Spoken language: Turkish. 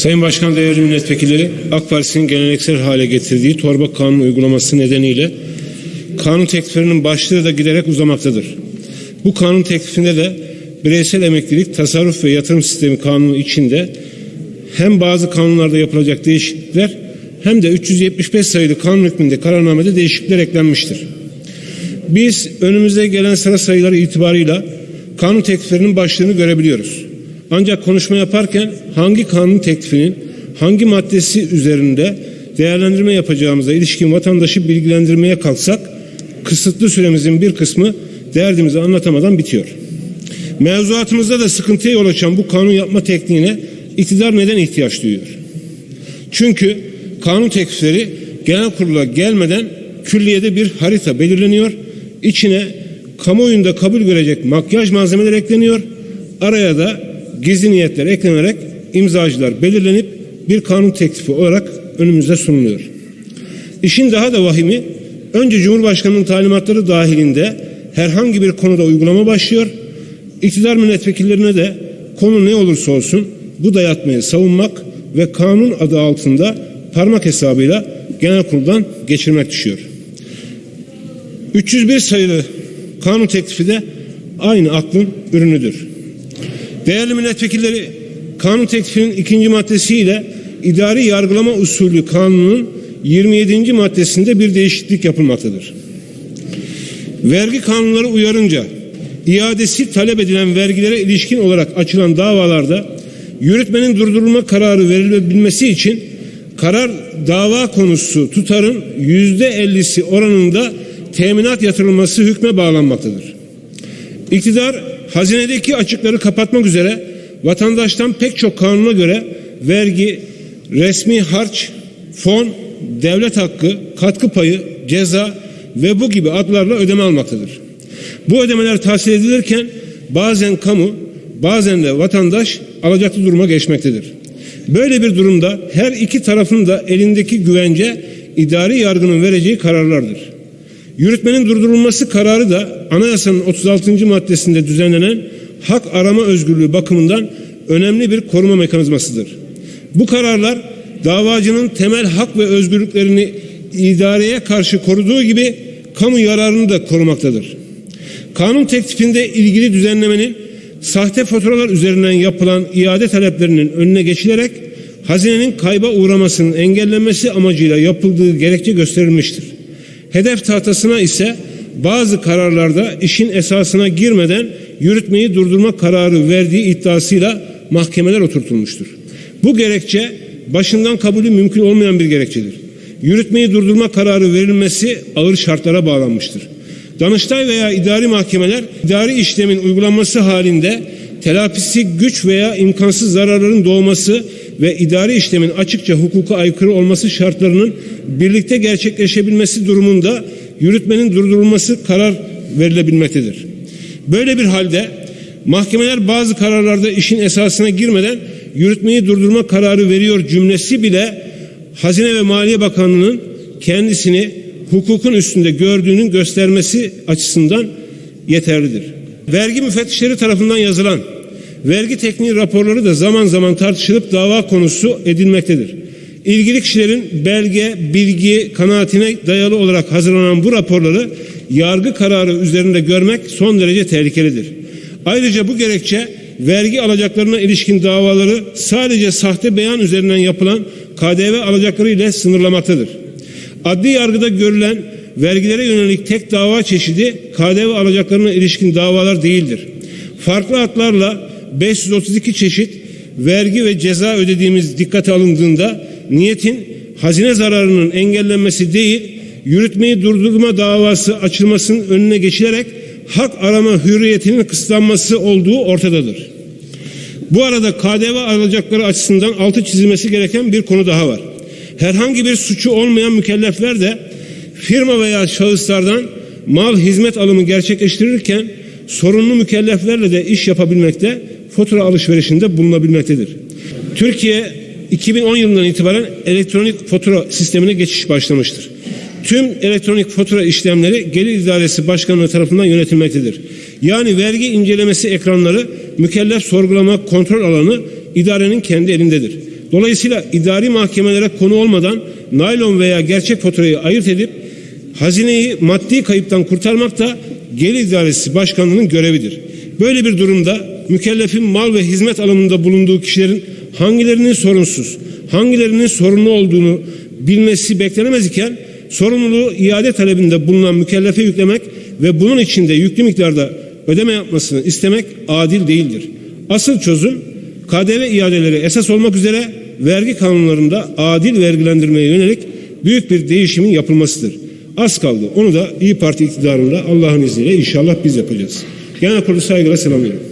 Sayın Başkan değerli milletvekilleri AK Partisi'nin geleneksel hale getirdiği torba kanun uygulaması nedeniyle kanun tekliflerinin başlığı da giderek uzamaktadır. Bu kanun teklifinde de bireysel emeklilik, tasarruf ve yatırım sistemi kanunu içinde hem bazı kanunlarda yapılacak değişiklikler hem de 375 sayılı kanun hükmünde kararnamede değişiklikler eklenmiştir. Biz önümüzde gelen sıra sayıları itibarıyla kanun tekliflerinin başlığını görebiliyoruz. Ancak konuşma yaparken hangi kanun teklifinin hangi maddesi üzerinde değerlendirme yapacağımıza ilişkin vatandaşı bilgilendirmeye kalksak kısıtlı süremizin bir kısmı derdimizi anlatamadan bitiyor. Mevzuatımızda da sıkıntıya yol açan bu kanun yapma tekniğine iktidar neden ihtiyaç duyuyor? Çünkü kanun teklifleri genel kurula gelmeden külliyede bir harita belirleniyor. İçine kamuoyunda kabul görecek makyaj malzemeleri ekleniyor. Araya da gizli niyetler eklenerek imzacılar belirlenip bir kanun teklifi olarak önümüze sunuluyor. İşin daha da vahimi önce Cumhurbaşkanı'nın talimatları dahilinde herhangi bir konuda uygulama başlıyor. İktidar milletvekillerine de konu ne olursa olsun bu dayatmayı savunmak ve kanun adı altında parmak hesabıyla genel kuruldan geçirmek düşüyor. 301 sayılı kanun teklifi de aynı aklın ürünüdür. Değerli milletvekilleri kanun teklifinin ikinci maddesiyle idari yargılama usulü kanunun 27. maddesinde bir değişiklik yapılmaktadır. Vergi kanunları uyarınca iadesi talep edilen vergilere ilişkin olarak açılan davalarda yürütmenin durdurulma kararı verilebilmesi için karar dava konusu tutarın yüzde ellisi oranında teminat yatırılması hükme bağlanmaktadır. İktidar hazinedeki açıkları kapatmak üzere vatandaştan pek çok kanuna göre vergi, resmi harç, fon, devlet hakkı, katkı payı, ceza ve bu gibi adlarla ödeme almaktadır. Bu ödemeler tahsil edilirken bazen kamu, bazen de vatandaş alacaklı duruma geçmektedir. Böyle bir durumda her iki tarafın da elindeki güvence idari yargının vereceği kararlardır. Yürütmenin durdurulması kararı da anayasanın 36. maddesinde düzenlenen hak arama özgürlüğü bakımından önemli bir koruma mekanizmasıdır. Bu kararlar davacının temel hak ve özgürlüklerini idareye karşı koruduğu gibi kamu yararını da korumaktadır. Kanun teklifinde ilgili düzenlemenin sahte faturalar üzerinden yapılan iade taleplerinin önüne geçilerek hazinenin kayba uğramasının engellenmesi amacıyla yapıldığı gerekçe gösterilmiştir. Hedef tahtasına ise bazı kararlarda işin esasına girmeden yürütmeyi durdurma kararı verdiği iddiasıyla mahkemeler oturtulmuştur. Bu gerekçe başından kabulü mümkün olmayan bir gerekçedir. Yürütmeyi durdurma kararı verilmesi ağır şartlara bağlanmıştır. Danıştay veya idari mahkemeler idari işlemin uygulanması halinde telafisi güç veya imkansız zararların doğması ve idari işlemin açıkça hukuka aykırı olması şartlarının birlikte gerçekleşebilmesi durumunda yürütmenin durdurulması karar verilebilmektedir. Böyle bir halde mahkemeler bazı kararlarda işin esasına girmeden yürütmeyi durdurma kararı veriyor cümlesi bile Hazine ve Maliye Bakanlığı'nın kendisini hukukun üstünde gördüğünün göstermesi açısından yeterlidir. Vergi müfettişleri tarafından yazılan vergi tekniği raporları da zaman zaman tartışılıp dava konusu edilmektedir. İlgili kişilerin belge, bilgi, kanaatine dayalı olarak hazırlanan bu raporları yargı kararı üzerinde görmek son derece tehlikelidir. Ayrıca bu gerekçe vergi alacaklarına ilişkin davaları sadece sahte beyan üzerinden yapılan KDV alacakları ile sınırlamaktadır. Adli yargıda görülen vergilere yönelik tek dava çeşidi KDV alacaklarına ilişkin davalar değildir. Farklı adlarla 532 çeşit vergi ve ceza ödediğimiz dikkate alındığında niyetin hazine zararının engellenmesi değil, yürütmeyi durdurma davası açılmasının önüne geçilerek hak arama hürriyetinin kısıtlanması olduğu ortadadır. Bu arada KDV alacakları açısından altı çizilmesi gereken bir konu daha var. Herhangi bir suçu olmayan mükellefler de firma veya şahıslardan mal hizmet alımı gerçekleştirirken sorunlu mükelleflerle de iş yapabilmekte, fatura alışverişinde bulunabilmektedir. Türkiye 2010 yılından itibaren elektronik fatura sistemine geçiş başlamıştır. Tüm elektronik fatura işlemleri Gelir İdaresi Başkanlığı tarafından yönetilmektedir. Yani vergi incelemesi ekranları mükellef sorgulama kontrol alanı idarenin kendi elindedir. Dolayısıyla idari mahkemelere konu olmadan naylon veya gerçek faturayı ayırt edip hazineyi maddi kayıptan kurtarmak da Gelir İdaresi Başkanlığı'nın görevidir. Böyle bir durumda mükellefin mal ve hizmet alımında bulunduğu kişilerin hangilerinin sorunsuz, hangilerinin sorumlu olduğunu bilmesi beklenemez iken sorumluluğu iade talebinde bulunan mükellefe yüklemek ve bunun içinde yüklü miktarda ödeme yapmasını istemek adil değildir. Asıl çözüm KDV iadeleri esas olmak üzere vergi kanunlarında adil vergilendirmeye yönelik büyük bir değişimin yapılmasıdır. Az kaldı. Onu da İyi Parti iktidarında Allah'ın izniyle inşallah biz yapacağız. Genel kurulu saygıyla selamlıyorum.